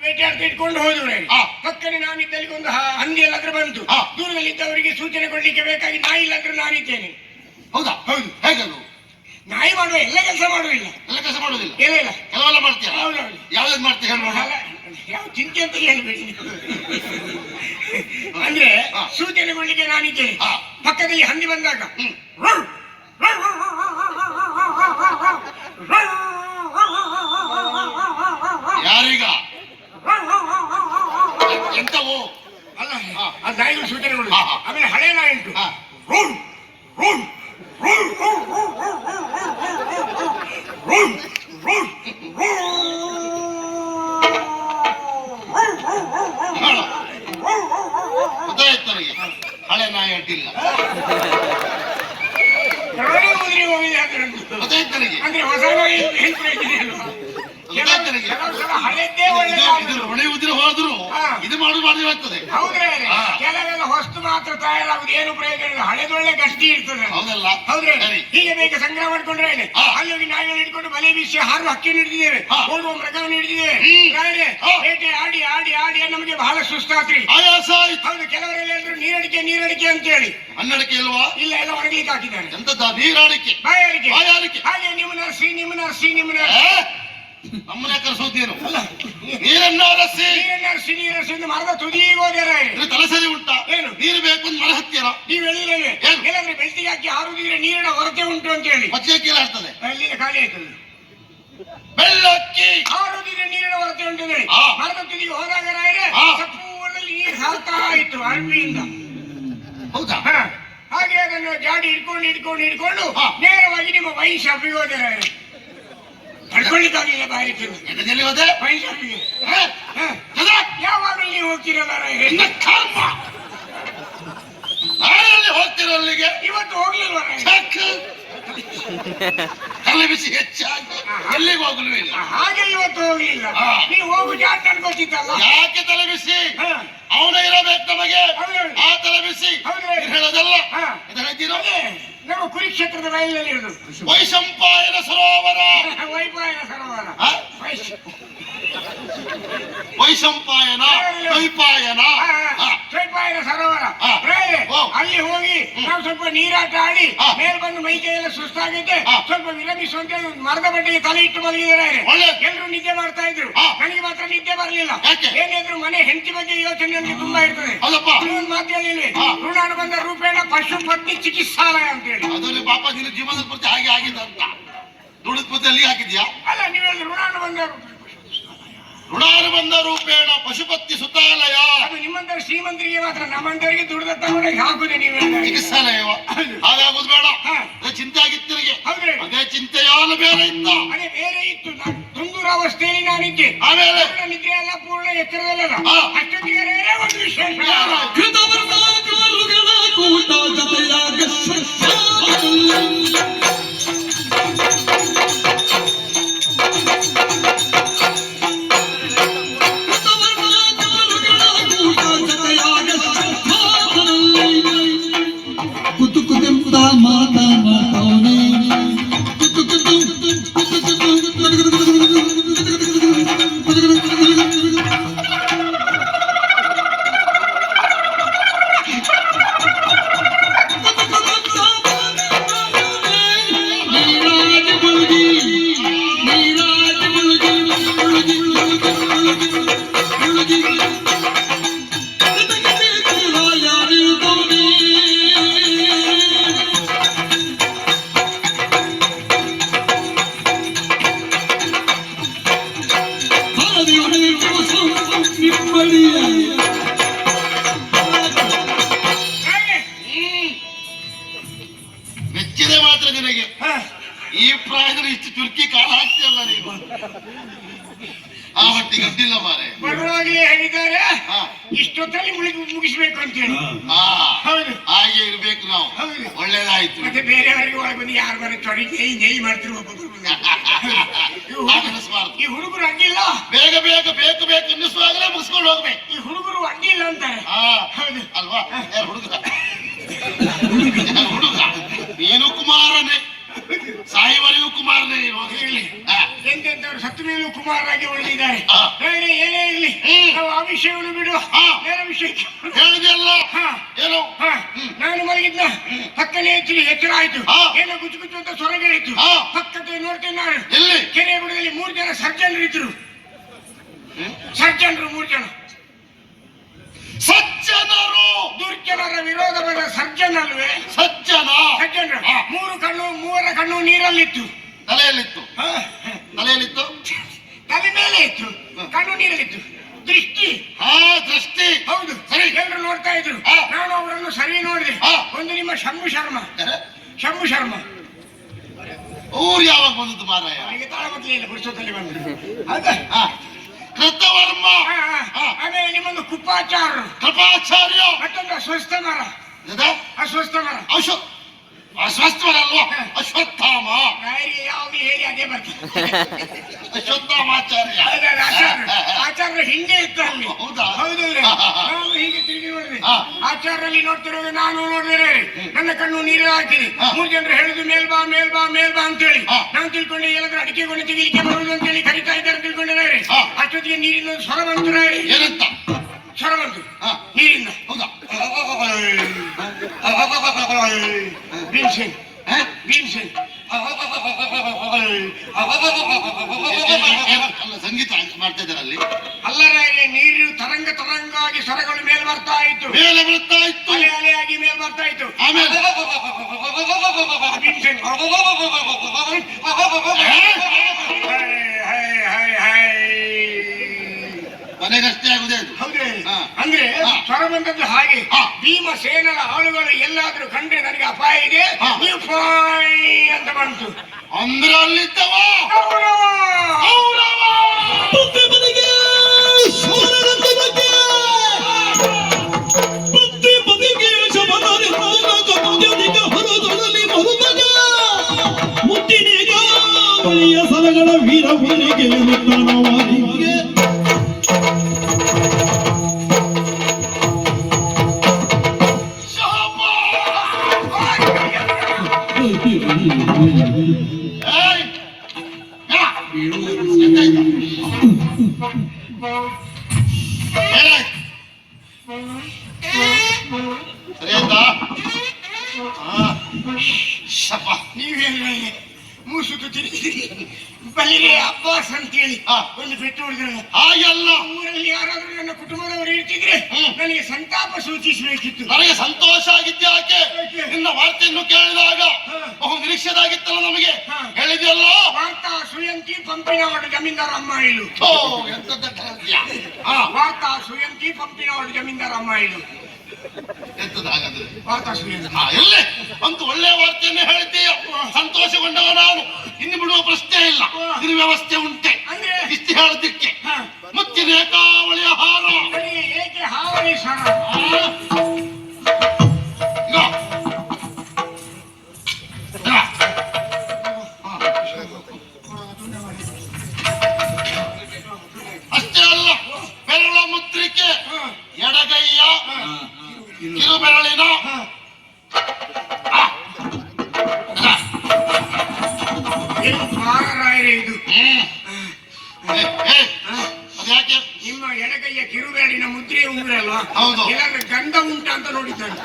ಬೇಟೆಯಾಡ್ತಾ ಇಟ್ಕೊಂಡು ಹೋದವ್ರೆ ಹಾ. ಪಕ್ಕನೆ ನಾನಿದ್ದಲ್ಲಿ ಒಂದು ಹಂದಿ ಎಲ್ಲಾದ್ರೂ ಬಂತು ದೂರದಲ್ಲಿ ಇದ್ದವರಿಗೆ ಸೂಚನೆ ಕೊಡ್ಲಿಕ್ಕೆ ಬೇಕಾಗಿ ನಾಯಿ ಇಲ್ಲಾದ್ರೂ ನಾನಿದ್ದೇನೆ ಹೌದಾ ಹೌದು ಹೇಗದು ನಾಯಿ ಮಾಡುವ ಎಲ್ಲ ಕೆಲಸ ಮಾಡುವುದಿಲ್ಲ ಎಲ್ಲ ಕೆಲಸ ಮಾಡೋದಿಲ್ಲ ಇಲ್ಲ ಇಲ್ಲ ಕೆಲವೆಲ್ಲ ಮಾಡ್ತೀಯ ಹೌದೌದು ಯಾವ್ದು ಮಾಡ್ತೀಯ ಯಾವ ಚಿಂತೆ ಅಂತ ಹೇಳ್ಬೇಡಿ. ಅಂದ್ರೆ. ಸೂಚನೆ ಕೊಡ್ಲಿಕ್ಕೆ ನಾನಿದ್ದೇನೆ. ಪಕ್ಕದಲ್ಲಿ ಹಂದಿ ಬಂದಾಗ. ಯಾರೀಗ ಎಂತವು ಅಲ್ಲ ಹಾ. ಆ ನಾಯಿಗಳು ಸೂಚನೆ ಕೊಡುದು ಹಾ, ಹಾ. ಆಮೇಲೆ ಹಳೆ ನಾಯಿ ಉಂಟು ಹಾ. Roll, roll, roll, roll, roll, roll, ಹೇಳು. ಗೊತ್ತಾಯ್ತು ನನಗೆ ಹಳೆ ನಾಯಿ ಅಡ್ಡಿಲ್ಲ ಪ್ರಾಣಿ ಮುದುರಿ ಹೋಗಿದೆ ಅಂದ್ರೆ ಉಂಟು. ಗೊತ್ತಾಯ್ತು ನನಗೆ ಅಂದ್ರೆ ಹೊಸ ನಾಯಿ ಹೆಲ್ಪ್ ಹೇಳ್ತೀನಿ ಅಲ್ವಾ ಹೊಣೆ ಉದಿರ ಹೋದ್ರು. ಇದು ಮಾಡುದು ಮಾಡಿರ್ತದೆ ಹೌದ್ರೆ. ಹಾ. ಕೆಲವೆಲ್ಲ ಹೊಸ್ತು ಮಾತ್ರ ತಯಾರಾಗುದು. ಏನು ಪ್ರಯೋಜನ ಇಲ್ಲ. ಹಳೆದೊಳ್ಳೆ ಗಟ್ಟಿ ಇರ್ತದೆ. ಹೌದಲ್ಲ? ಹೌದ್ರೆ. ಹೀಗೆ ಬೇಗ ಸಂಗ್ರಹ ಮಾಡ್ಕೊಂಡ್ರೆ. ಅಲ್ಲಿ ಹೋಗಿ ನಾಯಿಗಳು ಹಿಡ್ಕೊಂಡು ಬಲೆ ಬೀಸಿ ಹಾರು ಹಕ್ಕಿ ಹಿಡಿದಿದ್ದೇವೆ. ಓಡುವ ಮೃಗವನ್ನು ಹಿಡಿದಿದ್ದೇವೆ. ಬೇಟೆ ಆಡಿ ಆಡಿ ಆಡಿ ನಮಗೆ ಬಹಳ ಸುಸ್ತಾತ್ರಿ. ಹೌದು ಕೆಲವರೆಲ್ಲ ಹೇಳಿದ್ರು ನೀರಡಿಕೆ ನೀರಡಿಕೆ ಅಂತ ಹೇಳಿ ಅನ್ನಡಿಕೆ ಇಲ್ವಾ? ಇಲ್ಲ ಎಲ್ಲ ಒಣಗಲಿಕ್ಕೆ ಹಾಕಿದ್ದಾರೆ. ಎಂತದ ನೀರಾಡಿಕೆ. ಬಾಯಾರಿಕೆ. ಹಾಗೆ ನಿಮ್ಮ ನರ್ಸಿ ನಿಮ್ಮ ನರ್ಸಿ ನಿಮ್ಮ ನರ್ಸಿ. ನಮ್ಮನೆ ಕರೆಸೋದೇನು ನೀರನ್ನ ರಸಿ ನೀರ ನರ್ಸಿ ನೀರ ನರ್ಸಿ ಎಂದು ಮರದ ತುದಿಗೆ ಹೋಗ್ಯಾರ ಇದು ತಲೆ ಸರಿ ಉಂಟಾ? ಏನು? ನೀರು ಬೇಕು ಅಂತ ಮರ ಹತ್ತಿರ ನೀವು ಹೇಳಿದ್ರೆ? ಎಲ್ಲಾದ್ರೆ ಬೆಳ್ತಿಗೆ ಹಾಕಿ ಹಾರುದಿದ್ರೆ ನೀರಿನ ಹೊರತೆ ಉಂಟು ಅಂತ ಹೇಳಿ. ಮಚ್ಚೆ ಕೀಲ ಆಗ್ತದೆ ಅಲ್ಲಿ ಖಾಲಿ ಆಯ್ತದೆ. ಬೆಳ್ಳಕ್ಕಿ ಹಾರುದಿದ್ರೆ ನೀರಿನ ಹೊರತೆ ಉಂಟು ಹೇಳಿ. ಮರದ ತುದಿಗೆ ಹೋದಾಗ. ಸಪೂರಲ್ಲಿ ನೀರು ಹಾರ್ತಾ ಇತ್ತು ಅರ್ಬಿಯಿಂದ ಹೌದಾ. ಹಾಗೆ ಅದನ್ನು ಜಾಡಿ ಹಿಡ್ಕೊಂಡು ಹಿಡ್ಕೊಂಡು ಹಿಡ್ಕೊಂಡು. ನೇರವಾಗಿ ನಿಮ್ಮ ವೈನ್ ಶಾಪಿಗೆ ಎಲ್ಲಿ ಹೋದೆ? ಎದೆ? ಯಾವಾಗಲೂ ನೀವು ಹೋಗ್ತಿರಲ್ಲ ಕರ್ಮ. ಹೋಗ್ತೀರ ಅಲ್ಲಿಗೆ ಇವತ್ತು ಹೋಗ್ಲಿಲ್ವ ಛಕ್. ತಲೆ ಬಿಸಿ ಹೆಚ್ಚಾಗಿ. ಎಲ್ಲಿಗೆ ಹೋಗ್ಲೂ ಇಲ್ಲ ಹಾಗೆ ಇವತ್ತು ಹೋಗ್ಲಿಲ್ಲ. ನೀವು ಹೋಗು ಜಾಟ್ ಅನ್ಕೋತಿದ್ದಲ್ಲ ಯಾಕೆ ತಲೆ ಬಿಸಿ. ಅವನ ಇರಬೇಕು ನಮಗೆ. ಆ ತಲೆ ಬಿಸಿ. ಹೇಳೋದಲ್ಲ. ಇದು ಹೇಳ್ತೀರೋ? ನಮ್ಮ ಕುರುಕ್ಷೇತ್ರದ ಬಯಲಿನಲ್ಲಿ ಇರೋದು. ವೈಶಂಪಾಯನ ಸರೋವರ. ವೈಪಾಯನ ಸರೋವರ. ಆ? ವೈಶ್- ವೈಶಂಪಾಯನ ವೈಪಾಯನ ಆ, ಆ, ಸರೋವರ. ಆ. ಅಲ್ಲಿ ಹೋಗಿ ನಾವು ಸ್ವಲ್ಪ ನೀರಾಟ ಆಡಿ. ಮೇಲ್ ಬಂದು ಮೈ ಸುಸ್ತಾಗಿದ್ದೆ. ಸ್ವಲ್ಪ ವಿರಮಿಸುವಂತೆ ಮರದ ಬಟ್ಟೆಗೆ ತಲೆ ಇಟ್ಟು ಮಲಗಿದ್ದಾರೆ. ಎಲ್ಲರೂ ನಿದ್ದೆ ಮಾಡ್ತಾ ಇದ್ರು. ನನಗೆ ಮಾತ್ರ ನಿದ್ದೆ ಬರಲಿಲ್ಲ? ಏನಿದ್ರು ಮನೆ ಹೆಂಡತಿ ಬಗ್ಗೆ ಯೋಚನೆ ನನಗೆ ತುಂಬಾ ಇರ್ತದೆ. ಒಂದು ಮಾತು ಹೇಳಿಲ್ವೇ? ಋಣಾನು ಋಣಾನುಬಂಧ ರೂಪೇಣ ಪಶು ಪತ್ನಿ ಚಿಕಿತ್ಸಾಲಯ ಅಂತ ಹೇಳಿ. ಅದರಲ್ಲಿ ಪಾಪ ನಿನ್ನ ಜೀವನದ ಪ್ರತಿ ಹಾಗೆ ಆಗಿದೆ ಅಂತ. ದುಡಿದ ಪ್ರತಿ ಅಲ್ಲಿ ಹಾಕಿದ್ಯಾ? ಅಲ್ಲ ನೀವು ಋಣಾನು ಋಣಾನುಬಂಧ ಋಣಾನುಬಂಧ ರೂಪೇಣ ಪಶುಪತಿ ಸುತಾಲಯ ಅದು ನಿಮ್ಮಂತರ ಶ್ರೀಮಂತರಿಗೆ ಮಾತ್ರ ನಮ್ಮಂತವರಿಗೆ ದುಡ್ಡು ತಗೊಂಡೋಗಿ ಹಾಕುದು ನೀವು ಚಿಕಿತ್ಸಾಲಯ. ಹಾಗಾಗುದು ಬೇಡ. ಅದೇ ಚಿಂತೆ ಆಗಿತ್ತು ನಿನಗೆ ಅದೇ ಚಿಂತೆಯಾಲ ಬೇರೆ ಇತ್ತು. ಅದೇ ಬೇರೆ ಇತ್ತು. ನಾನು ತುಂಗುರಾವಸ್ಥೆಯಲ್ಲಿ ನಾನಿದ್ದೆ. ಆಮೇಲೆ? ಪೂರ್ಣ ನಿದ್ರೆ ಎಲ್ಲ ಪೂರ್ಣ ಎಚ್ಚರದಲ್ಲ ಹಾ. ಅಷ್ಟೊತ್ತಿಗೆ ಒಂದು ವಿಶೇಷ. ಕೃತವರ್ಣಾಚಾರುಗಳ ಕೂಟ ಜತೆಯಾಗ ಬರುವಾಗಲೇ ಹೇಳಿದ್ದಾರೆ. ಹಾ. ಇಷ್ಟೊತ್ತಲ್ಲಿ ಮುಳುಗಿ ಮುಗಿಸ್ಬೇಕು ಅಂತ ಹೇಳಿ ಹಾ. ಹೌದು. ಹಾಗೆ ಇರ್ಬೇಕು ನಾವು. ಹೌದು. ಒಳ್ಳೇದಾಯ್ತು. ಮತ್ತೆ ಬೇರೆಯವರಿಗೆ ಒಳಗೆ ಬಂದು ಯಾರು ಬರ ತೊಡಗಿ ನೈ ಮಾಡ್ತಿರುವ ಒಬ್ಬೊಬ್ರು. ಈ ಹುಡುಗರು ಹಂಗಿಲ್ಲ. ಬೇಗ ಬೇಗ ಬೇಕು ಬೇಕು ಅನ್ನಿಸುವಾಗಲೇ ಮುಗಿಸ್ಕೊಂಡು ಹೋಗ್ಬೇಕು. ಈ ಹುಡುಗರು ಹಂಗಿಲ್ಲ ಅಂತಾರೆ. ಹಾ. ಹೌದು. ಅಲ್ವಾ? ಯಾರು ಹುಡುಗ. ಹುಡುಗ. ನೀನು ಕುಮಾರನೇ. ಸಾಯುವರೆಗೂ ಕುಮಾರನೇ ನೀನು. ಹೇಳಿ. ಎಂತೆಂತವ್ರು ಸತ್ತ ಮೇಲೂ ಕುಮಾರರಾಗಿ ಉಳಿದಿದ್ದಾರೆ. ಹಾ. ಬೇರೆ ಏನೇ ಇರಲಿ ನಾವು ಆ ವಿಷಯವನ್ನು ಬಿಡು. ಬೇರೆ ವಿಷಯಕ್ಕೆ ಹೇಳಿದೆಯಲ್ಲ ಹಾ. ಏನು? ನಾನು ಮಲಗಿದ್ನ? ಪಕ್ಕನೆ ಎಚ್ಚರಿ ಎಚ್ಚರ ಆಯ್ತು. ಏನೋ ಗುಚ್ಚು ಗುಚ್ಚು ಅಂತ ಸ್ವರಗಳಿತ್ತು. ಪಕ್ಕದ ನೋಡ್ತೇನೆ ನಾನು. ಕೆರೆ ಬುಡದಲ್ಲಿ ಮೂರು ಜನ ಸರ್ಜನ್ರು ಇದ್ರು. ಸರ್ಜನರು ಮೂರು ಜನ. ಸಜ್ಜನರು! ದುರ್ಜನರ ವಿರೋಧವಾದ ಸರ್ಜನ್ ಅಲ್ವೇ ಸಜ್ಜನ ಮೂರು ಕಣ್ಣು ಮೂವರ ಕಣ್ಣು ನೀರಲ್ಲಿತ್ತು. ತಲೆಯಲ್ಲಿತ್ತು. ತಲೆಯಲ್ಲಿತ್ತು? ತಲೆ ಮೇಲೆ ಇತ್ತು. ಕಣ್ಣು ನೀರಲ್ಲಿತ್ತು. ದೃಷ್ಟಿ. ಹಾ ದೃಷ್ಟಿ. ಹೌದು. ಸರಿ. ಎಲ್ಲರೂ ನೋಡ್ತಾ ಇದ್ರು. ನಾನು ಅವರನ್ನು ಸರಿ ನೋಡಿದೆ. ಒಂದು ನಿಮ್ಮ ಶಂಭು ಶರ್ಮ. ಶಂಭು ಶರ್ಮ. ಊರು ಯಾವಾಗ ಬಂದದ್ದು ಮಾರಾಯ? ಅವನಿಗೆ ತಾಳಮತ್ಲಿಲ್ಲ ಪುರುಷೋತ್ತಲ್ಲಿ ಬಂದ್ರು ಹೌದಾ? ಹಾ. ಕೃತವರ್ಮ. ಆಮೇಲೆ ನಿಮ್ಮೊಂದು ಕುಪ್ಪಾಚಾರರು ಕೃಪಾಚಾರ್ಯ. ಮತ್ತೊಂದು ಅಸ್ವಸ್ಥ ಮರ ಅಸ್ವಸ್ಥ ಮರ ಅಶ್ವ ಅಶ್ವತ್ಥವರಲ್ವಾ ಅಶ್ವತ್ಥಾಮ ಯಾವ್ದು ಹೇಳಿ ಅದೇ ಬರ್ತದೆ ಅಶ್ವತ್ಥಾಮಾಚಾರ್ಯ ಆಚಾರ್ಯ ಆಚಾರ್ಯ ಹಿಂದೆ ಇತ್ತು ಅಲ್ಲಿ ಹೌದಾ? ಹೌದು ಹಾ, ಹಾ, ಹಾ. ನಾವು ಹೀಗೆ ತಿರುಗಿ ನೋಡ್ರಿ. ಆಚಾರ್ಯಲ್ಲಿ ನೋಡ್ತಿರೋದು ನಾನು ನೋಡಿದ್ರೆ ನನ್ನ ಕಣ್ಣು ನೀರು ಹಾಕಿ. ಮೂರು ಜನರು ಹೇಳುದು ಮೇಲ್ ಬಾ ಮೇಲ್ ಬಾ ಮೇಲ್ ಬಾ ಅಂತೇಳಿ. ನಾನು ತಿಳ್ಕೊಂಡೆ ಏನಾದ್ರೂ ಅಡಿಕೆ ಕೊಂಡು ತೆಗಿಲಿಕ್ಕೆ ಬರುವುದು ಅಂತೇಳಿ ಕರಿತಾ ಇದ್ದಾರೆ ತಿಳ್ಕೊಂಡಿದ್ದಾರೆ. ಅಷ್ಟೊತ್ತಿಗೆ ನೀರಿನ ಸ್ವರ ಬಂತು. ಏನಂತ ಸ್ವರ ಬಂತು. ನೀರಿಂದ ಹೌದಾ ಹಾ? ಭೀಮ್ಸೇನ್ ಅಲ್ಲ ಸಂಗೀತ ಮಾಡ್ತಾ ಇದ್ದಾರೆ ಅಲ್ಲಿ ಅಲ್ಲ ನೀರು ತರಂಗ ತರಂಗಾಗಿ ಸ್ವರಗಳು ಮೇಲ್ ಬರ್ತಾ ಇತ್ತು ಮೇಲೆ ಬರ್ತಾ ಇತ್ತು ಅಲೆ ಅಲೆಯಾಗಿ ಮೇಲ್ ಬರ್ತಾ ಇತ್ತು ಆಮೇಲೆ ಭೀಮ್ಸೇನ್ ಹೈ, ಹೈ, ಹೈ, ಹೈ. ಮನೆಗಷ್ಟೇ ಆಗುದೇ ಅದು ಹೌದೇ ಹಾ. ಅಂದ್ರೆ ಹಾ. ಸ್ವರ ಬಂದದ್ದು ಹಾಗೆ ಭೀಮ ಭೀಮಸೇನರ ಆಳುಗಳು ಎಲ್ಲಾದ್ರೂ ಕಂಡ್ರೆ ನನಗೆ ಅಪಾಯ ಇದೆ ಹಾ. ನೀವು ಫಾಯ್ ಅಂತ ಬಂತು ಅಂದ್ರೆ ಅಲ್ಲಿದ್ದವ ಕೌರವ! ಬುದ್ಧಿ ಬದಿಗೆ ಬುದ್ಧಿ ಬದಿಗೆ ಹೊರದೊಡಲಿ ಬಳಿಯ ಸರಗಳ ವೀರ ವೀರಿಗೆ ಮೂಸುತ್ತು ತಿರುಗಿದಿರಿ ಬಲಿರೆ ಅಬ್ಬಾಸ್ ಅಂತೇಳಿ. ಒಂದು ಪೆಟ್ಟು ಹೊಡೆದ್ರಲ್ಲ ಹಾಗೆಲ್ಲ ಊರಲ್ಲಿ ಯಾರಾದ್ರೂ ನನ್ನ ಕುಟುಂಬದವರು ಇರ್ತಿದ್ರೆ ನನಗೆ ಸಂತಾಪ ಸೂಚಿಸಬೇಕಿತ್ತು. ನನಗೆ ಸಂತೋಷ ಆಗಿದ್ದೆ ಯಾಕೆ? ಯಾಕೆ? ನಿನ್ನ ವಾರ್ತೆಯನ್ನು ಕೇಳಿದಾಗ. ಬಹು ನಿರೀಕ್ಷೆದಾಗಿತ್ತಲ್ಲ ನಮಗೆ. ಹೇಳಿದೆಯಲ್ಲ? ವಾರ್ತಾ ಸುಯಂತಿ ಪಂಪಿನವಾಡ ಜಮೀನ್ದಾರ ಅಮ್ಮ ಇಲು ಓ ಎಂತ ದಡ್ಡರಾಜ್ಯ. ಹಾ. ವಾರ್ತಾ ಸುಯಂತಿ ಪಂಪಿನವಾಡ ಜಮೀನ್ದಾರ ಅಮ್ಮ ಒಂದು ಒಳ್ಳೆಯ ವಾರ್ತೆಯನ್ನು ಹೇಳ್ತೀಯ ಸಂತೋಷಗೊಂಡವ ನಾನು ಇನ್ನು ಬಿಡುವ ಪ್ರಶ್ನೆ ಇಲ್ಲ. ಇದು ವ್ಯವಸ್ಥೆ ಉಂಟೆ. ಅಂದ್ರೆ? ಇಷ್ಟು ಹೇಳದಿಕ್ಕೆ. ಹಾ, ಮುತ್ತಿನ ಏಕಾವಳಿಯ ಹಾರ ಏಕೆ ಹಾವಳಿ. ಈಗ. ಅಷ್ಟೇ ಅಲ್ಲ ಬೆರಳ ಮುದ್ರಿಕೆ ಎಡಗೈಯ ಕಿರು ಬೆರಳಿನ ಇದು? ಅದ್ಯಾಕೆ ನಿಮ್ಮ ಎಡಗೈಯ ಕಿರುಬೇಡಿನ ಮುದ್ರೆ ಉಂಗುರ ಅಲ್ವಾ ಹೌದು. ಎಲ್ಲಾದ್ರೂ ಗಂಧ ಉಂಟ ಅಂತ ನೋಡಿದ್ದಾರೆ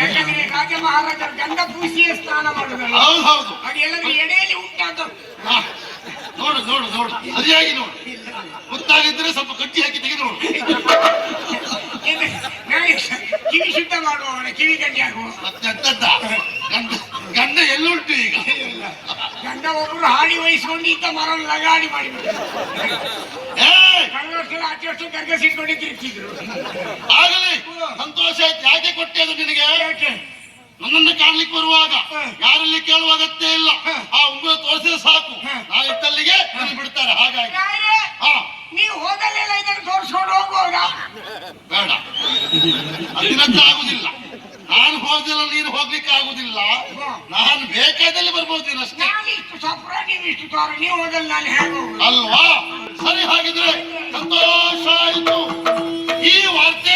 ಯಾಕಂದ್ರೆ ರಾಜ ಮಹಾರಾಜರು ಗಂಧ ಪೂಜೆಯ ಸ್ನಾನ ಮಾಡುದಲ್ಲ ಹೌದು ಹೌದು. ಅದು ಎಲ್ಲಾದ್ರೂ ಎಡೆಯಲ್ಲಿ ಉಂಟ ಅಂತ. ನೋಡು ನೋಡು ನೋಡು. ಸರಿಯಾಗಿ ನೋಡು. ಗೊತ್ತಾಗಿದ್ರೆ ಸ್ವಲ್ಪ ಕಟ್ಟಿ ಹಾಕಿ ತೆಗೆದು ನೋಡು. ಕಿವಿ ಶುದ್ಧ ಮಾಡುವವನ ಕಿವಿ ಕಟ್ಟಿ ಹಾಕುವ ಗಂಧ ಗಂಡ ಎಲ್ಲುಂಟು ಈಗ. ಗಂಡ ಒಬ್ರು ಹಾಡಿ ವಹಿಸ್ಕೊಂಡು ಇದ್ದ ಮರ ಲಗಾಡಿ ಮಾಡಿಬಿಟ್ಟು ಕಳೆದ ವರ್ಷ ಆಚೆ ವರ್ಷ ತಿರುಗ್ತಿದ್ರು ಆಗಲಿ ಸಂತೋಷ ಆಯ್ತು. ಯಾಕೆ ಕೊಟ್ಟೆ ಅದು ನಿನಗೆ? ನನ್ನನ್ನು ಕಾಣ್ಲಿಕ್ಕೆ ಬರುವಾಗ. ಯಾರಲ್ಲಿ ಕೇಳುವ ಅಗತ್ಯ ಇಲ್ಲ. ಆ ಉಂಗುರ ತೋರಿಸಿದ್ರೆ ಸಾಕು. ಇದ್ದಲ್ಲಿಗೆ ನನ್ನ ಬಿಡ್ತಾರೆ. ಹಾಗಾಗಿ. ನೀವು ಹೋದಲ್ಲೆಲ್ಲ ಇದನ್ನು ತೋರಿಸ್ಕೊಂಡು ಹೋಗುವಾಗ? ಬೇಡ. ಅದಿನಂತ ಆಗುದಿಲ್ಲ. ನಾನು ಹೋದಿಲ್ಲ ನೀನು ಹೋಗ್ಲಿಕ್ಕೆ ಆಗುದಿಲ್ಲ. ನಾನು ಬೇಕಾದಲ್ಲಿ ಬರ್ಬೋದಿಲ್ಲ ಅಷ್ಟೇ. ಇಷ್ಟು ಸಫರ ನೀವು ಇಷ್ಟು ಸಾರ ನೀವು ಹೋದಲ್ಲ ನಾನು ಹೇಗೆ ಅಲ್ವಾ? ಸರಿ ಹಾಗಿದ್ರೆ ಸಂತೋಷ ಆಯಿತು. ಈ ವಾರ್ತೆ